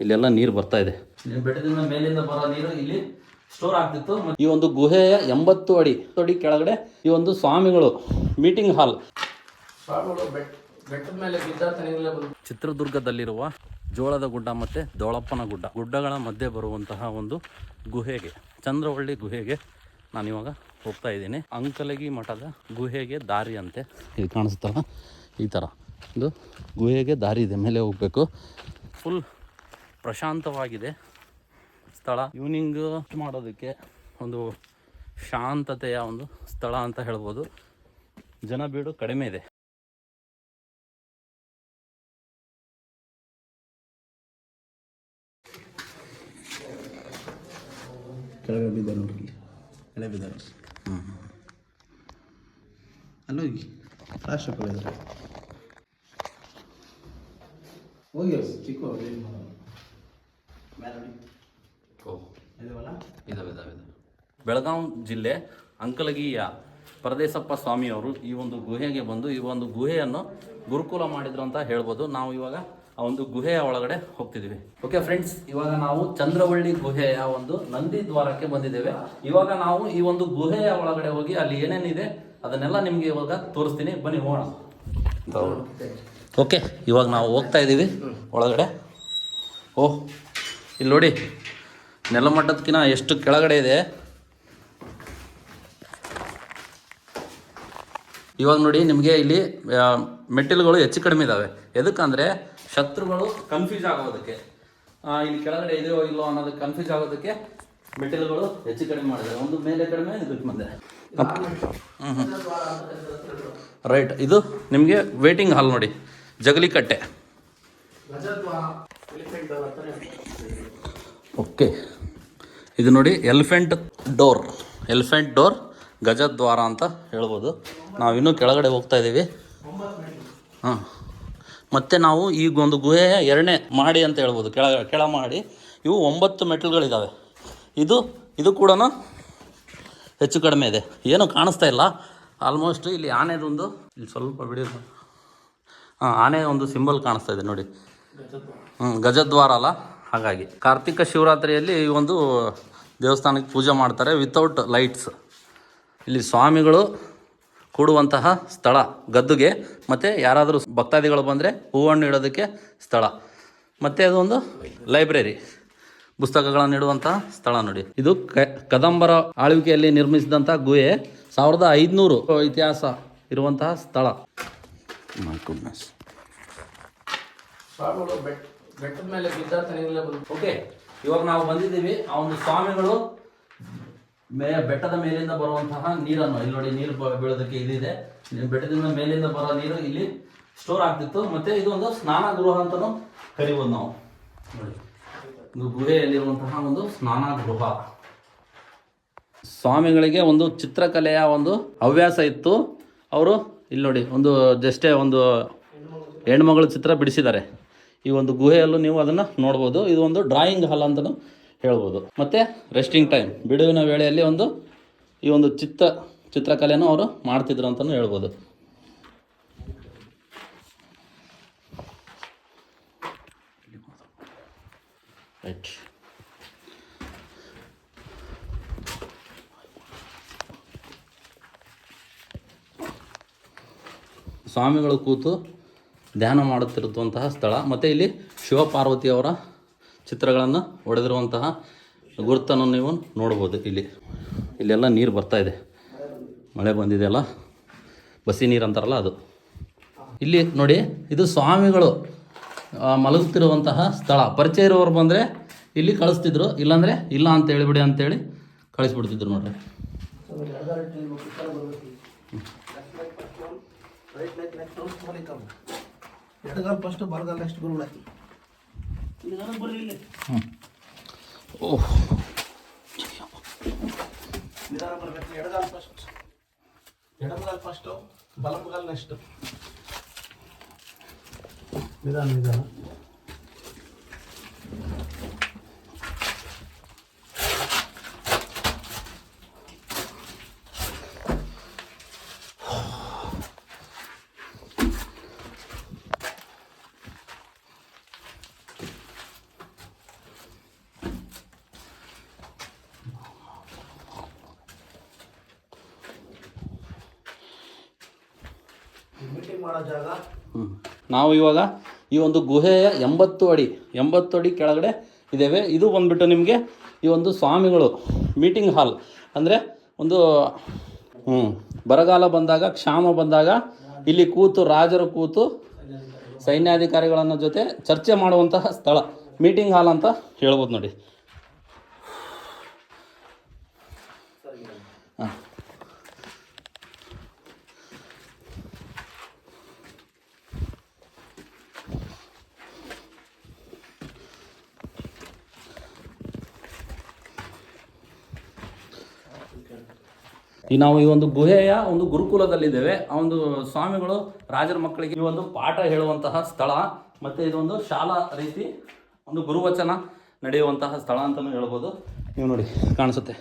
ಇಲ್ಲೆಲ್ಲ ನೀರು ಬರ್ತಾ ಇದೆ. ಬೆಟ್ಟದಿಂದ ಮೇಲಿಂದ ಬರೋ ನೀರು ಇಲ್ಲಿ ಸ್ಟೋರ್ ಆಗ್ತಿತ್ತು ಈ ಒಂದು ಗುಹೆಯ ಎಂಬತ್ತು ಅಡಿ ಅಡಿ ಕೆಳಗಡೆ ಈ ಒಂದು ಸ್ವಾಮಿಗಳು ಮೀಟಿಂಗ್ ಹಾಲ್ ಬೆಟ್ಟದ ಮೇಲೆ ಬಿದ್ದಾತನಿಗೆಲ್ಲ ಚಿತ್ರದುರ್ಗದಲ್ಲಿರುವ ಜೋಳದ ಗುಡ್ಡ ಮತ್ತೆ ದೋಳಪ್ಪನ ಗುಡ್ಡ ಗುಡ್ಡಗಳ ಮಧ್ಯೆ ಬರುವಂತಹ ಒಂದು ಗುಹೆಗೆ ಚಂದ್ರವಳ್ಳಿ ಗುಹೆಗೆ ನಾನಿವಾಗ ಹೋಗ್ತಾ ಇದ್ದೀನಿ. ಅಂಕಲಗಿ ಮಠದ ಗುಹೆಗೆ ದಾರಿ ಅಂತೆ ಇದು ಕಾಣಿಸ್ತಲ್ಲ ಈ ಥರ ಇದು ಗುಹೆಗೆ ದಾರಿ ಇದೆ, ಮೇಲೆ ಹೋಗಬೇಕು. ಫುಲ್ ಪ್ರಶಾಂತವಾಗಿದೆ ಸ್ಥಳ. ಈವ್ನಿಂಗ್ ಮಾಡೋದಕ್ಕೆ ಒಂದು ಶಾಂತತೆಯ ಒಂದು ಸ್ಥಳ ಅಂತ ಹೇಳ್ಬೋದು. ಜನ ಬೀಡು ಕಡಿಮೆ ಇದೆ. ಕೆಳಗಡೆ. ಕೆಳಗೆ ಬಿದ್ದಾರೆ ಅಲ್ಲೋಗಿ ಲಾಸ್ಟ್ ಇದ್ದಾರೆ ಹೋಗಿ ಚಿಕ್ಕ ಇದಾವೆ ಇದಾವೆ ಇದಾವೆ ಬೆಳಗಾಂ ಜಿಲ್ಲೆ ಅಂಕಲಗಿಯ ಪರದೇಸಪ್ಪ ಸ್ವಾಮಿಯವರು ಈ ಒಂದು ಗುಹೆಗೆ ಬಂದು ಈ ಒಂದು ಗುಹೆಯನ್ನು ಗುರುಕುಲ ಮಾಡಿದ್ರು ಅಂತ ಹೇಳ್ಬೋದು. ನಾವು ಇವಾಗ ಆ ಒಂದು ಗುಹೆಯ ಒಳಗಡೆ ಹೋಗ್ತಿದ್ದೀವಿ. ಓಕೆ ಫ್ರೆಂಡ್ಸ್ ಇವಾಗ ನಾವು ಚಂದ್ರವಳ್ಳಿ ಗುಹೆಯ ಒಂದು ನಂದಿ ದ್ವಾರಕ್ಕೆ ಬಂದಿದ್ದೇವೆ. ಇವಾಗ ನಾವು ಈ ಒಂದು ಗುಹೆಯ ಒಳಗಡೆ ಹೋಗಿ ಅಲ್ಲಿ ಏನೇನಿದೆ ಅದನ್ನೆಲ್ಲ ನಿಮಗೆ ಇವಾಗ ತೋರಿಸ್ತೀನಿ. ಬನ್ನಿ ಹೋಗೋಣ. ಓಕೆ ಇವಾಗ ನಾವು ಹೋಗ್ತಾ ಇದ್ದೀವಿ ಒಳಗಡೆ. ಓಹ್ ಇಲ್ಲಿ ನೋಡಿ ನೆಲಮಟ್ಟದಕ್ಕಿಂತ ಎಷ್ಟು ಕೆಳಗಡೆ ಇದೆ. ಇವಾಗ ನೋಡಿ ನಿಮಗೆ ಇಲ್ಲಿ ಮೆಟ್ಟಿಲುಗಳು ಹೆಚ್ಚು ಕಡಿಮೆ ಇದ್ದಾವೆ ಎದಕ್ಕಂದರೆ ಶತ್ರುಗಳು ಕನ್ಫ್ಯೂಸ್ ಆಗೋದಕ್ಕೆ. ಇಲ್ಲಿ ಕೆಳಗಡೆ ಇದೆಯೋ ಇಲ್ಲೋ ಅನ್ನೋದು ಕನ್ಫ್ಯೂಸ್ ಆಗೋದಕ್ಕೆ ಮೆಟ್ಟಿಲುಗಳು ಹೆಚ್ಚು ಕಡಿಮೆ ಮಾಡಿದ್ದಾರೆ. ಒಂದು ಮೇಲೆ ಕಡಿಮೆ ಇದಕ್ಕೆ ಹ್ಞೂ ರೈಟ್ ಇದು ನಿಮಗೆ ವೇಟಿಂಗ್ ಹಾಲ್ ನೋಡಿ. ಜಗಲಿಕಟ್ಟೆ. ಓಕೆ. ಇದು ನೋಡಿ ಎಲಿಫೆಂಟ್ ಡೋರ್. ಎಲಿಫೆಂಟ್ ಡೋರ್ ಗಜದ್ವಾರ ಅಂತ ಹೇಳ್ಬೋದು. ನಾವು ಇನ್ನೂ ಕೆಳಗಡೆ ಹೋಗ್ತಾ ಇದ್ದೀವಿ. ಹಾಂ. ಮತ್ತು ನಾವು ಈಗ ಒಂದು ಗುಹೆಯ ಎರಡನೇ ಮಾಡಿ ಅಂತ ಹೇಳ್ಬೋದು. ಕೆಳ ಕೆಳ ಮಾಡಿ. ಇವು ಒಂಬತ್ತು ಮೆಟ್ಲುಗಳಿದ್ದಾವೆ ಇದು ಇದು ಕೂಡ ಹೆಚ್ಚು ಕಡಿಮೆ ಇದೆ. ಏನು ಕಾಣಿಸ್ತಾ ಇಲ್ಲ. ಆಲ್ಮೋಸ್ಟ್ ಇಲ್ಲಿ ಆನೆದೊಂದು. ಇಲ್ಲಿ ಸ್ವಲ್ಪ ಬಿಡಿಯೋದು ಹಾಂ ಆನೆ ಒಂದು ಸಿಂಬಲ್ ಕಾಣಿಸ್ತಾ ಇದೆ ನೋಡಿ. ಹ್ಞೂ ಗಜದ್ವಾರ ಅಲ್ಲ? ಹಾಗಾಗಿ ಕಾರ್ತಿಕ ಶಿವರಾತ್ರಿಯಲ್ಲಿ ಈ ಒಂದು ದೇವಸ್ಥಾನಕ್ಕೆ ಪೂಜೆ ಮಾಡ್ತಾರೆ ವಿತೌಟ್ ಲೈಟ್ಸ್ ಇಲ್ಲಿ ಸ್ವಾಮಿಗಳು ಕೂಡುವಂತಹ ಸ್ಥಳ, ಗದ್ದುಗೆ, ಮತ್ತು ಯಾರಾದರೂ ಭಕ್ತಾದಿಗಳು ಬಂದರೆ ಹೂವನ್ನು ಇಡೋದಕ್ಕೆ ಸ್ಥಳ. ಮತ್ತು ಅದೊಂದು ಲೈಬ್ರರಿ ಪುಸ್ತಕಗಳನ್ನು ಇಡುವಂತಹ ಸ್ಥಳ ನೋಡಿ. ಇದು ಕದಂಬರ ಆಳ್ವಿಕೆಯಲ್ಲಿ ನಿರ್ಮಿಸಿದಂಥ ಗುಹೆ. ಸಾವಿರದ ಇತಿಹಾಸ ಇರುವಂತಹ ಸ್ಥಳ. My ಗುಡ್ನೆಸ್ ಸ್ವಾಮಿಗಳು ಬೆಟ್ ಬೆಟ್ಟದ ಮೇಲೆ ಬಿದ್ದಾತನಿಗೆಲ್ಲ ಬಂದು ಓಕೆ ಇವಾಗ ನಾವು ಬಂದಿದ್ದೀವಿ. ಆ ಒಂದು ಸ್ವಾಮಿಗಳು ಮೇ ಬೆಟ್ಟದ ಮೇಲಿಂದ ಬರುವಂತಹ ನೀರನ್ನು ಇಲ್ಲಿ ನೋಡಿ ನೀರು ಬೀಳೋದಕ್ಕೆ ಇದಿದೆ ಬೆಟ್ಟದಿಂದ ಮೇಲಿಂದ ಬರೋ ನೀರು ಇಲ್ಲಿ ಸ್ಟೋರ್ ಆಗ್ತಿತ್ತು. ಮತ್ತೆ ಇದು ಒಂದು ಸ್ನಾನ ಗೃಹ ಅಂತಲೂ ಕರಿಬೋದು ನಾವು. ನೋಡಿ. ಇದು ಗುಹೆಯಲ್ಲಿರುವಂತಹ ಒಂದು ಸ್ನಾನ ಗೃಹ ಸ್ವಾಮಿಗಳಿಗೆ ಒಂದು ಚಿತ್ರಕಲೆಯ ಒಂದು ಹವ್ಯಾಸ ಇತ್ತು. ಅವರು ಇಲ್ಲಿ ನೋಡಿ, ಒಂದು ಜಸ್ಟೇ ಒಂದು ಹೆಣ್ಮಗಳ ಚಿತ್ರ ಬಿಡಿಸಿದ್ದಾರೆ. ಈ ಒಂದು ಗುಹೆಯಲ್ಲೂ ನೀವು ಅದನ್ನು ನೋಡ್ಬೋದು. ಇದು ಒಂದು ಡ್ರಾಯಿಂಗ್ ಹಾಲ್ ಅಂತಲೂ ಹೇಳ್ಬೋದು. ಮತ್ತು ರೆಸ್ಟಿಂಗ್ ಟೈಮ್ ಬಿಡುವಿನ ವೇಳೆಯಲ್ಲಿ ಒಂದು ಈ ಒಂದು ಚಿತ್ರ ಚಿತ್ರಕಲೆಯನ್ನು ಅವರು ಮಾಡ್ತಿದ್ರು ಅಂತಲೂ ಹೇಳ್ಬೋದು. ರೈಟ್ ಸ್ವಾಮಿಗಳು ಕೂತು ಧ್ಯಾನ ಮಾಡುತ್ತಿರುವಂತಹ ಸ್ಥಳ. ಮತ್ತು ಇಲ್ಲಿ ಶಿವಪಾರ್ವತಿಯವರ ಚಿತ್ರಗಳನ್ನು ಹೊಡೆದಿರುವಂತಹ ಗುರುತನ್ನು ನೀವು ನೋಡ್ಬೋದು ಇಲ್ಲಿ. ಇಲ್ಲೆಲ್ಲ ನೀರು ಬರ್ತಾ ಇದೆ. ಮಳೆ ಬಂದಿದೆಯಲ್ಲ ಬಸಿ ನೀರು ಅಂತಾರಲ್ಲ ಅದು. ಇಲ್ಲಿ ನೋಡಿ, ಇದು ಸ್ವಾಮಿಗಳು ಮಲಗುತ್ತಿರುವಂತಹ ಸ್ಥಳ. ಪರಿಚಯ ಇರೋರು ಬಂದರೆ ಇಲ್ಲಿ ಕಳಿಸ್ತಿದ್ರು. ಇಲ್ಲಾಂದರೆ ಇಲ್ಲ ಅಂತ ಹೇಳಿಬಿಡಿ ಅಂತೇಳಿ ಕಳಿಸ್ಬಿಡ್ತಿದ್ರು ನೋಡ್ರಿ. ಎಡಗಾಲ್ ಫಸ್ಟ್ ಬರಗಾಲ ನೆಕ್ಸ್ಟ್ ಬರ್ಬಿಡತ್ತಿ ಓಹ್. ನಿಧಾನ ಬರ್ಬೇಕು. ಎಡಗಾಲ ಫಸ್ಟ್ ಎಡಗಾಲ್ ಫಸ್ಟ್ ಬಲಗಾಲ್ ನೆಕ್ಸ್ಟ್ ನಿಧಾನ ನಿಧಾನ. ಮಾಡೋ ಜಾಗ. ನಾವು ಇವಾಗ ಈ ಒಂದು ಗುಹೆಯ ಎಂಬತ್ತು ಅಡಿ ಎಂಬತ್ತು ಅಡಿ ಕೆಳಗಡೆ ಇದ್ದೇವೆ. ಇದು ಬಂದ್ಬಿಟ್ಟು ನಿಮಗೆ ಈ ಒಂದು ಸ್ವಾಮಿಗಳು ಮೀಟಿಂಗ್ ಹಾಲ್ ಅಂದರೆ ಒಂದು ಹ್ಞೂ ಬರಗಾಲ ಬಂದಾಗ, ಕ್ಷಾಮ ಬಂದಾಗ ಇಲ್ಲಿ ಕೂತು, ರಾಜರು ಕೂತು ಸೈನ್ಯಾಧಿಕಾರಿಗಳನ್ನ ಜೊತೆ ಚರ್ಚೆ ಮಾಡುವಂತಹ ಸ್ಥಳ. ಮೀಟಿಂಗ್ ಹಾಲ್ ಅಂತ ಹೇಳ್ಬೋದು ನೋಡಿ. ಈ ನಾವು ಈ ಒಂದು ಗುಹೆಯ ಒಂದು ಗುರುಕುಲದಲ್ಲಿದ್ದೇವೆ. ಆ ಒಂದು ಸ್ವಾಮಿಗಳು ರಾಜರ ಮಕ್ಕಳಿಗೆ ಈ ಒಂದು ಪಾಠ ಹೇಳುವಂತಹ ಸ್ಥಳ ಮತ್ತೆ ಇದೊಂದು ಶಾಲಾ ರೀತಿ ಒಂದು ಗುರುವಚನ ನಡೆಯುವಂತಹ ಸ್ಥಳ ಅಂತಲೂ ಹೇಳ್ಬೋದು. ನೀವು ನೋಡಿ ಕಾಣಿಸುತ್ತೆ.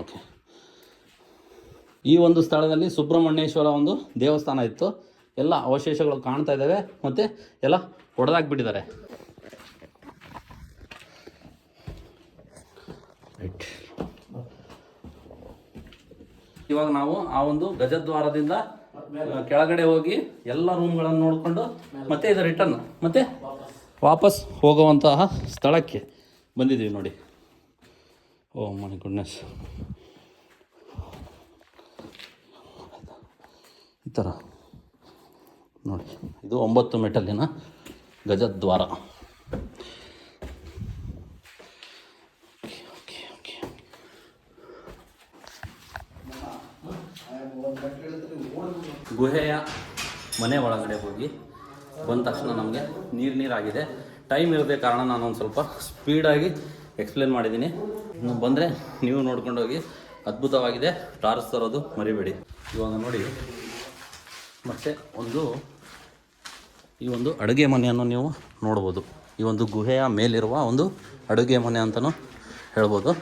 ಓಕೆ. ಈ ಒಂದು ಸ್ಥಳದಲ್ಲಿ ಸುಬ್ರಹ್ಮಣ್ಯೇಶ್ವರ ಒಂದು ದೇವಸ್ಥಾನ ಇತ್ತು. ಎಲ್ಲ ಅವಶೇಷಗಳು ಕಾಣ್ತಾ ಇದ್ದಾವೆ ಮತ್ತು ಎಲ್ಲ ಹೊಡೆದಾಕ್ಬಿಟ್ಟಿದ್ದಾರೆ ರೈಟ್ ಇವಾಗ ನಾವು ಆ ಒಂದು ಗಜದ್ವಾರದಿಂದ ಕೆಳಗಡೆ ಹೋಗಿ ಎಲ್ಲ ರೂಮ್ಗಳನ್ನು ನೋಡಿಕೊಂಡು ಮತ್ತೆ ಇದು ರಿಟರ್ನ್ ಮತ್ತೆ ವಾಪಸ್ ಹೋಗುವಂತಹ ಸ್ಥಳಕ್ಕೆ ಬಂದಿದ್ದೀವಿ ನೋಡಿ. ಓ ಮೈ ಗುಡ್ನೆಸ್ ಈ ಥರ ನೋಡಿ, ಇದು ಒಂಬತ್ತು ಮೆಟಲಿನ ಗಜದ್ವಾರ ಓಕೆ ಓಕೆ ಓಕೆ ಗುಹೆಯ ಮನೆ ಒಳಗಡೆ ಹೋಗಿ ಬಂದ ತಕ್ಷಣ ನಮಗೆ ನೀರು ನೀರಾಗಿದೆ. ಟೈಮ್ ಇರದೆ ಕಾರಣ ನಾನು ಒಂದು ಸ್ವಲ್ಪ ಸ್ಪೀಡಾಗಿ ಎಕ್ಸ್ಪ್ಲೇನ್ ಮಾಡಿದ್ದೀನಿ ನೀವು ಬಂದರೆ ನೀವು ನೋಡ್ಕೊಂಡೋಗಿ ಅದ್ಭುತವಾಗಿದೆ. ಟಾರ್ಸ್ ತರೋದು ಮರಿಬೇಡಿ. ಇವಾಗ ನೋಡಿ, ಮತ್ತು ಒಂದು ಈ ಒಂದು ಅಡುಗೆ ಮನೆಯನ್ನು ನೀವು ನೋಡ್ಬೋದು. ಈ ಒಂದು ಗುಹೆಯ ಮೇಲಿರುವ ಒಂದು ಅಡುಗೆ ಮನೆ ಅಂತಲೂ ಹೇಳ್ಬೋದು.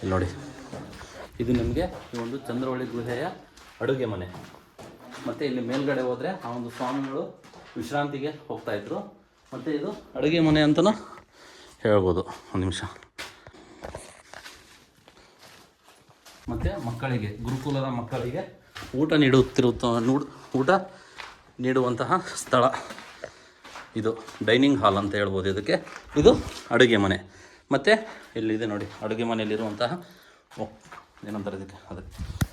ಇಲ್ಲಿ ನೋಡಿ, ಇದು ನಿಮಗೆ ಈ ಒಂದು ಚಂದ್ರವಳ್ಳಿ ಗುಹೆಯ ಅಡುಗೆ ಮನೆ. ಮತ್ತು ಇಲ್ಲಿ ಮೇಲ್ಗಡೆ ಹೋದರೆ ಆ ಒಂದು ಸ್ವಾಮಿಗಳು ವಿಶ್ರಾಂತಿಗೆ ಹೋಗ್ತಾ ಇದ್ರು. ಮತ್ತು ಇದು ಅಡುಗೆ ಮನೆ ಅಂತಲೂ ಹೇಳ್ಬೋದು. ಒಂದು ನಿಮಿಷ. ಮತ್ತು ಮಕ್ಕಳಿಗೆ, ಗುರುಕುಲದ ಮಕ್ಕಳಿಗೆ ಊಟ ನೀಡುತ್ತಿರುತ್ತ, ನೂಡ್, ಊಟ ನೀಡುವಂತಹ ಸ್ಥಳ ಇದು. ಡೈನಿಂಗ್ ಹಾಲ್ ಅಂತ ಹೇಳ್ಬೋದು ಇದಕ್ಕೆ. ಇದು ಅಡುಗೆ ಮನೆ. ಮತ್ತು ಇಲ್ಲಿದೆ ನೋಡಿ, ಅಡುಗೆ ಮನೆಯಲ್ಲಿರುವಂತಹ ಏನಂತಾರೆ ಇದಕ್ಕೆ? ಅದಕ್ಕೆ